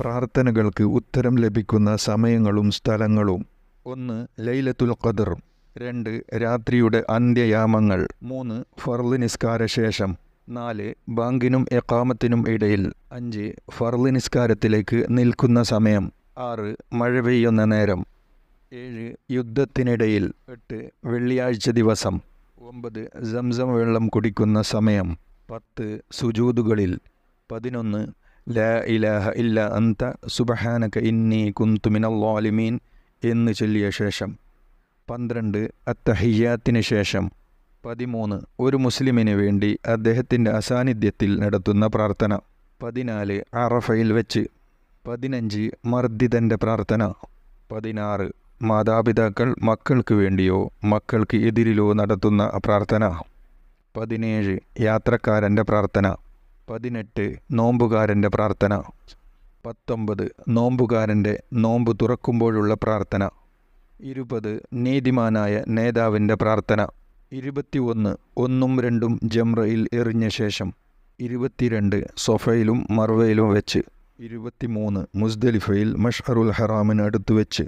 പ്രാർത്ഥനകൾക്ക് ഉത്തരം ലഭിക്കുന്ന സമയങ്ങളും സ്ഥലങ്ങളും. ഒന്ന് ലൈലത്തുൽ ഖദർ. രണ്ട് രാത്രിയുടെ അന്ത്യയാമങ്ങൾ. മൂന്ന് ഫർൾ നിസ്കാര ശേഷം നാല് ബാങ്കിനും എക്കാമത്തിനും ഇടയിൽ. അഞ്ച് ഫർൾ നിസ്കാരത്തിലേക്ക് നിൽക്കുന്ന സമയം. ആറ് മഴ പെയ്യുന്ന നേരം. ഏഴ് യുദ്ധത്തിനിടയിൽ. എട്ട് വെള്ളിയാഴ്ച ദിവസം. ഒമ്പത് സംസം വെള്ളം കുടിക്കുന്ന സമയം. പത്ത് സുജൂതുകളിൽ. പതിനൊന്ന് ലാ ഇലാഹ ഇല്ല അന്ത സുബഹാനക ഇന്നി കുന്തു മിനൽ ളാലിമീൻ എന്ന് ചൊല്ലിയ ശേഷം. പന്ത്രണ്ട് അത്തഹിയാത്തിന് ശേഷം. പതിമൂന്ന് ഒരു മുസ്ലിമിന് വേണ്ടി അദ്ദേഹത്തിന്റെ അസാന്നിധ്യത്തിൽ നടത്തുന്ന പ്രാർത്ഥന. പതിനാല് അറഫയിൽ വെച്ച്. പതിനഞ്ച് മർദ്ദിതന്റെ പ്രാർത്ഥന. പതിനാറ് മാതാപിതാക്കൾ മക്കൾക്ക് വേണ്ടിയോ മക്കൾക്ക് എതിരിലോ നടത്തുന്ന പ്രാർത്ഥന. പതിനേഴ് യാത്രക്കാരന്റെ പ്രാർത്ഥന. പതിനെട്ട് നോമ്പുകാരന്റെ പ്രാർത്ഥന. പത്തൊമ്പത് നോമ്പുകാരന്റെ നോമ്പ് തുറക്കുമ്പോഴുള്ള പ്രാർത്ഥന. ഇരുപത് നീതിമാനായ നേതാവിന്റെ പ്രാർത്ഥന. ഇരുപത്തിയൊന്ന് ഒന്നും രണ്ടും ജംറയിൽ എറിഞ്ഞ ശേഷം. ഇരുപത്തിരണ്ട് സൊഫയിലും മർവയിലും വെച്ച്. ഇരുപത്തിമൂന്ന് മുസ്ദലിഫയിൽ മഷ്ഹറുൽ ഹറാമിന് അടുത്ത് വെച്ച്.